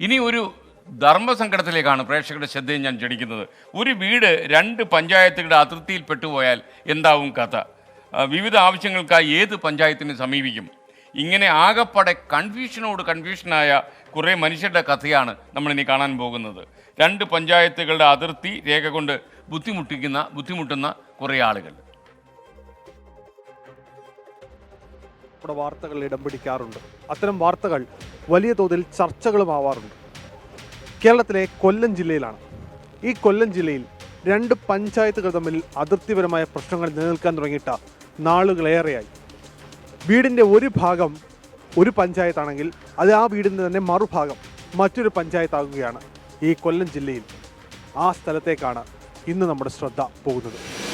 ഇനി ഒരു ധർമ്മസങ്കടത്തിലേക്കാണ് പ്രേക്ഷകരുടെ ശ്രദ്ധയും ഞാൻ ക്ഷണിക്കുന്നത് ഒരു വീട് രണ്ട് പഞ്ചായത്തുകളുടെ അതിർത്തിയിൽ പെട്ടുപോയാൽ എന്താവും കഥ? വിവിധ ആവശ്യങ്ങൾക്കായി ഏത് പഞ്ചായത്തിനെ സമീപിക്കും? ഇങ്ങനെ ആകപ്പടെ കൺഫ്യൂഷനോട് കൺഫ്യൂഷനായ കുറേ മനുഷ്യരുടെ കഥയാണ് നമ്മളിനി കാണാൻ പോകുന്നത്. രണ്ട് പഞ്ചായത്തുകളുടെ അതിർത്തി രേഖ കൊണ്ട് ബുദ്ധിമുട്ടിക്കുന്ന ബുദ്ധിമുട്ടുന്ന കുറേ ആളുകൾ. വാർത്തകൾ ഇടം പിടിക്കാറുണ്ട്. അത്തരം വാർത്തകൾ വലിയ തോതിൽ ചർച്ചകളും ആവാറുണ്ട്. കേരളത്തിലെ കൊല്ലം ജില്ലയിലാണ്. ഈ കൊല്ലം ജില്ലയിൽ രണ്ട് പഞ്ചായത്തുകൾ തമ്മിൽ അതിർത്തിപരമായ പ്രശ്നങ്ങൾ നിലനിൽക്കാൻ തുടങ്ങിയിട്ട നാളുകളേറെയായി വീടിന്റെ ഒരു ഭാഗം ഒരു പഞ്ചായത്താണെങ്കിൽ അത് ആ വീടിന്റെ തന്നെ മറുഭാഗം മറ്റൊരു പഞ്ചായത്താകുകയാണ് ഈ കൊല്ലം ജില്ലയിൽ. ആ സ്ഥലത്തേക്കാണ് ഇന്ന് നമ്മുടെ ശ്രദ്ധ പോകുന്നത്.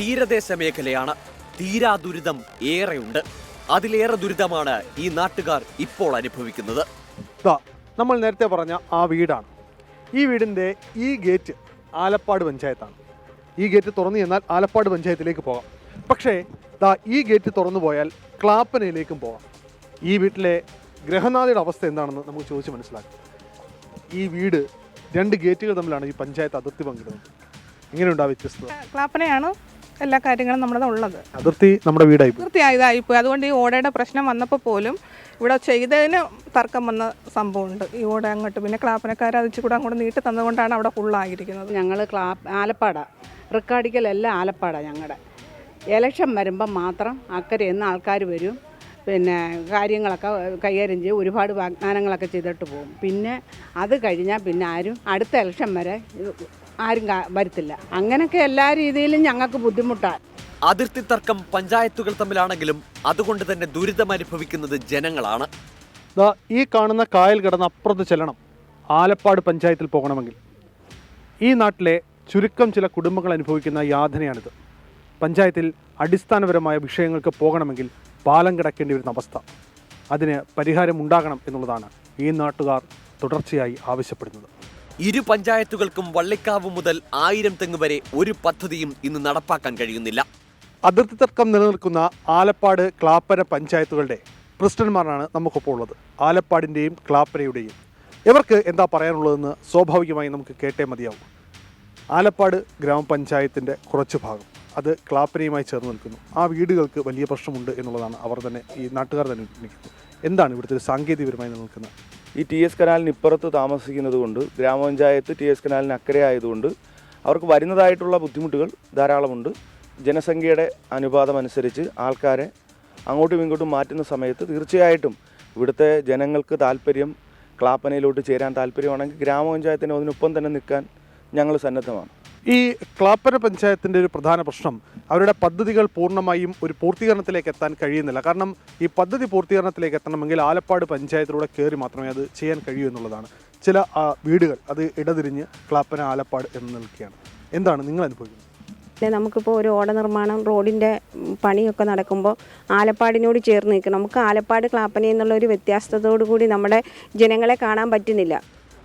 തീരദേശ മേഖലയാണ്. തീരാ ദുരിതം ഏറെയുണ്ട്. അതിലേറെ ദുരിതമാണ് ഈ നാട്ടുകാർ ഇപ്പോൾ അനുഭവിക്കുന്നത്. ദാ നമ്മൾ നേരത്തെ പറഞ്ഞ ആ വീടാണ്. ഈ വീടിന്റെ ഈ ഗേറ്റ് ആലപ്പാട് പഞ്ചായത്താണ്. ഈ ഗേറ്റ് തുറന്നു ചെന്നാൽ ആലപ്പാട് പഞ്ചായത്തിലേക്ക് പോകാം. പക്ഷേ ദാ ഈ ഗേറ്റ് തുറന്നു പോയാൽ ക്ലാപ്പനയിലേക്കും പോകാം. ഈ വീട്ടിലെ ഗ്രഹനാഥയുടെ അവസ്ഥ എന്താണെന്ന് നമുക്ക് ചോദിച്ച് മനസ്സിലാക്കാം. ഈ വീട് രണ്ട് ഗേറ്റുകൾ തമ്മിലാണ് ഈ പഞ്ചായത്ത് അതിർത്തി പങ്കിടുന്നത്. എങ്ങനെയുണ്ട് ആ വ്യത്യസ്തത? ക്ലാപ്പനയാണ്? എല്ലാ കാര്യങ്ങളും നമ്മുടെ ഉള്ളത് അതിർത്തി നമ്മുടെ വീടായി പോയി. തീർച്ചയായതായിപ്പോയി അതുകൊണ്ട് ഈ ഓടയുടെ പ്രശ്നം വന്നപ്പോൾ പോലും ഇവിടെ ചെയ്തതിന് തർക്കം വന്ന സംഭവമുണ്ട്. ഈ ഓട അങ്ങോട്ട് പിന്നെ ക്ലാപ്പനക്കാർ അതിച്ച് കൂടെ അങ്ങോട്ട് നീട്ടി തന്നതുകൊണ്ടാണ് അവിടെ ഫുള്ളായിരിക്കുന്നത് ഞങ്ങൾ ക്ലാ ആലപ്പാട. റിക്കാർഡിക്കലെല്ലാം ആലപ്പാട ഞങ്ങളുടെ ഇലക്ഷൻ വരുമ്പം മാത്രം അക്കരെ എന്ന് ആൾക്കാർ വരും. പിന്നെ കാര്യങ്ങളൊക്കെ കൈകാര്യം ചെയ്യും. ഒരുപാട് വാഗ്ദാനങ്ങളൊക്കെ ചെയ്തിട്ട് പോകും. പിന്നെ അത് കഴിഞ്ഞാൽ പിന്നെ ആരും അടുത്ത ഇലക്ഷൻ വരെ ആരും വരുത്തില്ല. അങ്ങനെയൊക്കെ എല്ലാ രീതിയിലും ഞങ്ങൾക്ക് ബുദ്ധിമുട്ടാണ് അതിർത്തി തർക്കം പഞ്ചായത്തുകൾ തമ്മിലാണെങ്കിലും അതുകൊണ്ട് തന്നെ ദുരിതം അനുഭവിക്കുന്നത് ജനങ്ങളാണ്. ദാ ഈ കാണുന്ന കായൽ കിടന്ന് അപ്പുറത്ത് ചെല്ലണം. ആലപ്പാട് പഞ്ചായത്തിൽ പോകണമെങ്കിൽ. ഈ നാട്ടിലെ ചുരുക്കം ചില കുടുംബങ്ങൾ അനുഭവിക്കുന്ന യാതനയാണിത്. പഞ്ചായത്തിൽ അടിസ്ഥാനപരമായ വിഷയങ്ങൾക്ക് പോകണമെങ്കിൽ പാലം കിടക്കേണ്ടി വരുന്ന അവസ്ഥ. അതിന് പരിഹാരം ഉണ്ടാകണം എന്നുള്ളതാണ് ഈ നാട്ടുകാർ തുടർച്ചയായി ആവശ്യപ്പെടുന്നത്. ഇരു പഞ്ചായത്തുകൾക്കും വള്ളിക്കാവ് മുതൽ ആയിരം തെങ്ങ് വരെ ഒരു പദ്ധതിയും ഇന്ന് നടപ്പാക്കാൻ കഴിയുന്നില്ല. അതിർത്തി തർക്കം നിലനിൽക്കുന്ന ആലപ്പാട് ക്ലാപ്പര പഞ്ചായത്തുകളുടെ പ്രസിഡന്റ്മാരാണ് നമുക്കൊപ്പം ഉള്ളത്. ആലപ്പാടിന്റെയും ക്ലാപ്പരയുടെയും. ഇവർക്ക് എന്താ പറയാനുള്ളതെന്ന് സ്വാഭാവികമായി നമുക്ക് കേട്ടേ മതിയാവും. ആലപ്പാട് ഗ്രാമപഞ്ചായത്തിന്റെ കുറച്ച് ഭാഗം അത് ക്ലാപ്പനയുമായി ചേർന്ന് നിൽക്കുന്നു. ആ വീടുകൾക്ക് വലിയ പ്രശ്നമുണ്ട് എന്നുള്ളതാണ് അവർ തന്നെ ഈ നാട്ടുകാർ തന്നെ നിൽക്കുന്നത് എന്താണ് ഇവിടുത്തെ സാങ്കേതികപരമായി നിൽക്കുന്നത് ഈ ടി എസ് കനാലിന് ഇപ്പുറത്ത് താമസിക്കുന്നത് കൊണ്ട് ഗ്രാമപഞ്ചായത്ത് ടി എസ് കനാലിന് അക്കരെ ആയതുകൊണ്ട് അവർക്ക് വരുന്നതായിട്ടുള്ള ബുദ്ധിമുട്ടുകൾ ധാരാളമുണ്ട്. ജനസംഖ്യയുടെ അനുപാതം അനുസരിച്ച് ആൾക്കാരെ അങ്ങോട്ടും ഇങ്ങോട്ടും മാറ്റുന്ന സമയത്ത് തീർച്ചയായിട്ടും ഇവിടുത്തെ ജനങ്ങൾക്ക് താല്പര്യം ക്ലാപ്പനയിലോട്ട് ചേരാൻ താല്പര്യമാണെങ്കിൽ ഗ്രാമപഞ്ചായത്തിന് അതിനൊപ്പം തന്നെ നിൽക്കാൻ ഞങ്ങൾ സന്നദ്ധമാണ്. ഈ ക്ലാപ്പര പഞ്ചായത്തിന്റെ ഒരു പ്രധാന പ്രശ്നം അവരുടെ പദ്ധതികൾ പൂർണമായും ഒരു പൂർത്തീകരണത്തിലേക്ക് എത്താൻ കഴിയുന്നില്ല. കാരണം ഈ പദ്ധതി പൂർത്തീകരണത്തിലേക്ക് എത്തണമെങ്കിൽ ആലപ്പാട് പഞ്ചായത്തിലൂടെ കയറി മാത്രമേ അത് ചെയ്യാൻ കഴിയൂ എന്നുള്ളതാണ്. ചില വീടുകൾ അത് ഇടതിരിഞ്ഞ് ക്ലാപ്പന ആലപ്പാട് എന്ന് നിൽക്കുകയാണ്. എന്താണ് നിങ്ങൾ അനുഭവിക്കുന്നത്? നമുക്കിപ്പോൾ ഒരു ഓട നിർമ്മാണം റോഡിന്റെ പണിയൊക്കെ നടക്കുമ്പോൾ ആലപ്പാടിനോട് ചേർന്ന് നിൽക്കും നമുക്ക് ആലപ്പാട് ക്ലാപ്പന എന്നുള്ള ഒരു വ്യത്യാസത്തോടു കൂടി നമ്മുടെ ജനങ്ങളെ കാണാൻ പറ്റുന്നില്ല.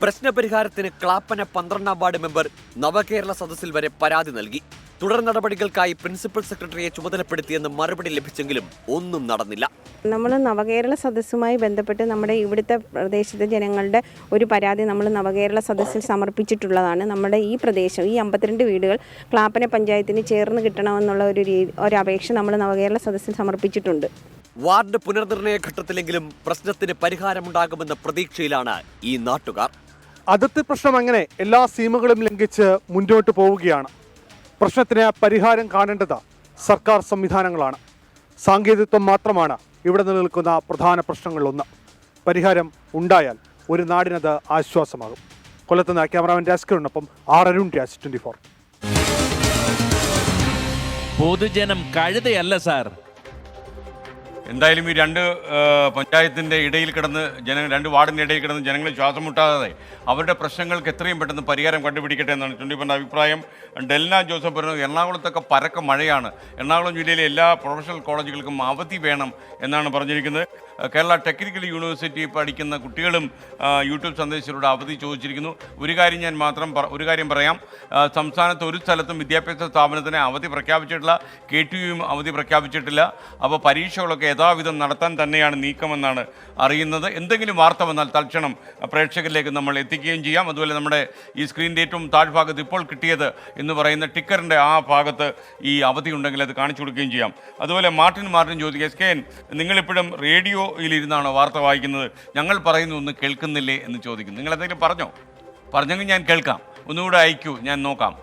പ്രശ്നപരിഹാരത്തിന് ക്ലാപ്പന പന്ത്രണ്ടാം വാർഡ് മെമ്പർ നവകേരള സദസ്സിൽ വരെ പരാതി നൽകി. തുടർ നടപടികൾക്കായി പ്രിൻസിപ്പൽ സെക്രട്ടറിയെ ചുമതലപ്പെടുത്തിയെന്ന് മറുപടി ലഭിച്ചെങ്കിലും ഒന്നും നടന്നില്ല. നമ്മൾ നവകേരള സദസ്സുമായി ബന്ധപ്പെട്ട് നമ്മുടെ ഇവിടുത്തെ പ്രദേശത്തെ ജനങ്ങളുടെ ഒരു പരാതി നമ്മൾ നവകേരള സദസ്സിൽ സമർപ്പിച്ചിട്ടുള്ളതാണ്. നമ്മുടെ ഈ പ്രദേശം ഈ അമ്പത്തിരണ്ട് വീടുകൾ ക്ലാപ്പന പഞ്ചായത്തിന് ചേർന്ന് കിട്ടണമെന്നുള്ള ഒരു രീതി ഒരു അപേക്ഷ നമ്മൾ നവകേരള സദസ്സിൽ സമർപ്പിച്ചിട്ടുണ്ട്. വാർഡ് പുനർനിർണയ ഘട്ടത്തിലെങ്കിലും പ്രശ്നത്തിന് പരിഹാരമുണ്ടാകുമെന്ന പ്രതീക്ഷയിലാണ് ഈ നാട്ടുകാർ. അതിർത്തി പ്രശ്നം അങ്ങനെ എല്ലാ സീമകളും ലംഘിച്ച് മുന്നോട്ട് പോവുകയാണ്. പ്രശ്നത്തിന് പരിഹാരം കാണേണ്ടത് സർക്കാർ സംവിധാനങ്ങളാണ്. സാങ്കേതികത്വം മാത്രമാണ് ഇവിടെ നിലനിൽക്കുന്ന പ്രധാന പ്രശ്നങ്ങളിലൊന്ന്. പരിഹാരം ഉണ്ടായാൽ ഒരു നാടിനത് ആശ്വാസമാകും. കൊല്ലത്തുനിന്ന് cameraman രാസ്കറിനൊപ്പം R Arun Raj twenty four. പൊതുജനം കഴുതയല്ല സാർ. എന്തായാലും ഈ രണ്ട് പഞ്ചായത്തിന്റെ ഇടയിൽ കിടന്ന് ജനങ്ങൾ രണ്ട് വാർഡിന്റെ ഇടയിൽ കിടന്ന് ജനങ്ങൾ ശ്വാസം മുട്ടാതെ അവരുടെ പ്രശ്നങ്ങൾക്ക് എത്രയും പെട്ടെന്ന് പരിഹാരം കണ്ടുപിടിക്കട്ടെ എന്നാണ് ചുണ്ടിപ്പന്റെ അഭിപ്രായം. ഡെൽന ജോസഫ് പറഞ്ഞു എറണാകുളത്തൊക്കെ പരക്ക മഴയാണ്. എറണാകുളം ജില്ലയിലെ എല്ലാ പ്രൊഫഷണൽ കോളേജുകൾക്കും അവധി വേണം എന്നാണ് പറഞ്ഞിരിക്കുന്നത്. കേരള ടെക്നിക്കൽ യൂണിവേഴ്സിറ്റി പഠിക്കുന്ന കുട്ടികളും യൂട്യൂബ് സന്ദേശത്തിലൂടെ അവധി ചോദിച്ചിരിക്കുന്നു. ഒരു കാര്യം ഞാൻ മാത്രം ഒരു കാര്യം പറയാം. സംസ്ഥാനത്ത് ഒരു സ്ഥലത്തും വിദ്യാഭ്യാസ സ്ഥാപനത്തിന് അവധി പ്രഖ്യാപിച്ചിട്ടില്ല. കെ ടി യുവും അവധി പ്രഖ്യാപിച്ചിട്ടില്ല. അപ്പോൾ പരീക്ഷകളൊക്കെ യഥാവിധം നടത്താൻ തന്നെയാണ് നീക്കമെന്നാണ് അറിയുന്നത്. എന്തെങ്കിലും വാർത്ത വന്നാൽ തൽക്ഷണം പ്രേക്ഷകരിലേക്ക് നമ്മൾ എത്തിക്കുകയും ചെയ്യാം. അതുപോലെ നമ്മുടെ ഈ സ്ക്രീനിന്റെ ഏറ്റവും താഴ്ഭാഗത്ത് ഇപ്പോൾ കിട്ടിയത് എന്ന് പറയുന്ന ടിക്കറിന്റെ ആ ഭാഗത്ത് ഈ അവധി ഉണ്ടെങ്കിൽ അത് കാണിച്ചു കൊടുക്കുകയും ചെയ്യാം. അതുപോലെ മാർട്ടിൻ മാർട്ടിൻ ചോദിക്കുക എസ് കെ എൻ നിങ്ങളിപ്പോഴും റേഡിയോയിലിരുന്നാണ് വാർത്ത വായിക്കുന്നത്? ഞങ്ങൾ പറയുന്ന ഒന്ന് കേൾക്കുന്നില്ലേ? എന്ന് ചോദിക്കുന്നു. നിങ്ങൾ എന്തെങ്കിലും പറഞ്ഞോ? പറഞ്ഞെങ്കിൽ ഞാൻ കേൾക്കാം. ഒന്നുകൂടെ അയക്കൂ ഞാൻ നോക്കാം.